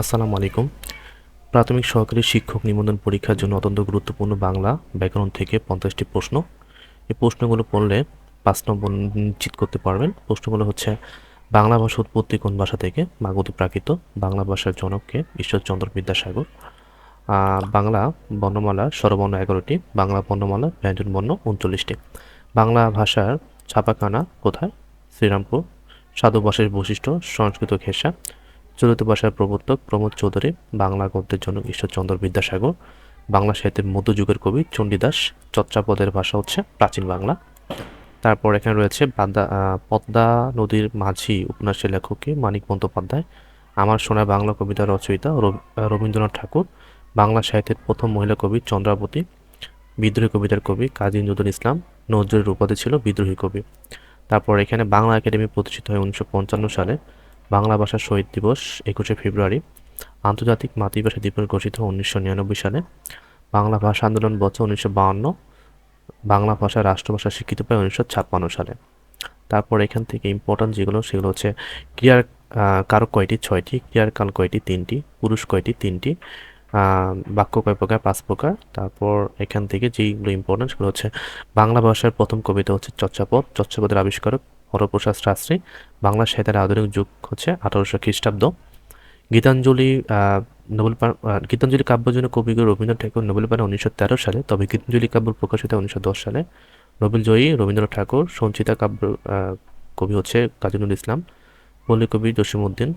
আসসালামু আলাইকুম। প্রাথমিক সহকারী শিক্ষক নিবন্ধন পরীক্ষার জন্য অত্যন্ত গুরুত্বপূর্ণ বাংলা ব্যাকরণ থেকে পঞ্চাশটি প্রশ্ন। এই প্রশ্নগুলো পড়লে পাঁচ নম্বর নিশ্চিত করতে পারবেন। প্রশ্নগুলো হচ্ছে, বাংলা ভাষা উৎপত্তি কোন ভাষা থেকে? মাগধী প্রাকৃত, বাংলা ভাষার জনককে ঈশ্বরচন্দ্র বিদ্যাসাগর। বাংলা বর্ণমালা স্বরবর্ণ এগারোটি, বাংলা বর্ণমালা ব্যঞ্জন বর্ণ উনচল্লিশটি। বাংলা ভাষার ছাপাখানা কোথায়? শ্রীরামপুর। সাধু বৈশিষ্ট্য, সংস্কৃত ঘেঁষা। চলিত ভাষার প্রবর্তক প্রমোদ চৌধুরী, বাংলা গদ্যের জন্য ঈশ্বরচন্দ্র বিদ্যাসাগর, বাংলা সাহিত্যের মধ্যযুগের কবি চণ্ডীদাস চর্চাপদের ভাষা হচ্ছে প্রাচীন বাংলা। তারপর এখানে রয়েছে বাদা পদ্মা নদীর মাঝি উপন্যাসের লেখককে মানিক বন্দ্যোপাধ্যায়, আমার শোনা বাংলা কবিতা রচয়িতা রব- রবীন্দ্রনাথ ঠাকুর, বাংলা সাহিত্যের প্রথম মহিলা কবি চন্দ্রাবতী, বিদ্রোহী কবিতার কবি কাজী নজরুল ইসলাম, নজরুলের উপাধি ছিল বিদ্রোহী কবি। তারপর এখানে বাংলা একাডেমি প্রতিষ্ঠিত হয় উনিশশো পঞ্চান্ন সালে। বাংলা ভাষা শহীদ দিবস একুশে ফেব্রুয়ারি, আন্তর্জাতিক মাতৃভাষা দিবস ঘোষিত উনিশশো নিরানব্বই সালে, বাংলা ভাষা আন্দোলন বছর উনিশশো বাহান্ন বাংলা ভাষা রাষ্ট্রভাষা স্বীকৃতি পায় উনিশশো ছাপ্পান্ন সালে। তারপর এখান থেকে ইম্পর্ট্যান্ট যেগুলো, সেগুলো হচ্ছে ক্রিয়ার কারক কয়টি? ছয়টি। ক্রিয়ার কাল কয়টি? তিনটি। পুরুষ কয়টি? তিনটি। বাক্য কয় প্রকার? পাঁচ প্রকার। তারপর এখান থেকে যেইগুলো ইম্পর্ট্যান্ট সেগুলো হচ্ছে বাংলা ভাষার প্রথম কবিতা হচ্ছে চর্যাপদ চর্যাপদের আবিষ্কারক হরপ্রসাদ শাস্ত্রী বাংলা সাহিত্যের আধুনিক যুগ হচ্ছে আঠারোশো খ্রিস্টাব্দ। গীতাঞ্জলি নোবেল গীতাঞ্জলি কাব্যের জন্য কবিগুরু রবীন্দ্রনাথ ঠাকুর নোবেল পান উনিশশো তেরো সালে, তবে গীতাঞ্জলি কাব্য প্রকাশিত উনিশশো দশ সালে। নোবেল জয়ী রবীন্দ্রনাথ ঠাকুর, সঞ্চিতা কাব্য কবি হচ্ছে কাজী নজরুল ইসলাম পল্লী কবি জসিমউদ্দিন,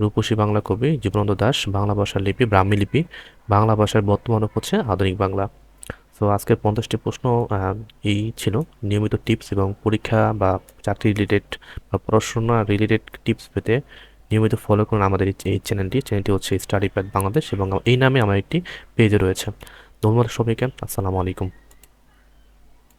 রূপসী বাংলা কবি জীবনানন্দ দাস, বাংলা ভাষার লিপি ব্রাহ্মী লিপি, বাংলা ভাষার বর্তমান হচ্ছে আধুনিক বাংলা। তো আজকের পঞ্চাশটি প্রশ্ন এই ছিল। নিয়মিত টিপস এবং পরীক্ষা বা চাকরি রিলেটেড বা পড়াশোনা রিলেটেড টিপস পেতে নিয়মিত ফলো করুন আমাদের এই চ্যানেলটি চ্যানেলটি হচ্ছে স্টাডি প্যাক বাংলাদেশ এবং এই নামে আমার একটি পেজে রয়েছে। ধন্যবাদ সবাইকে। আসসালামু আলাইকুম।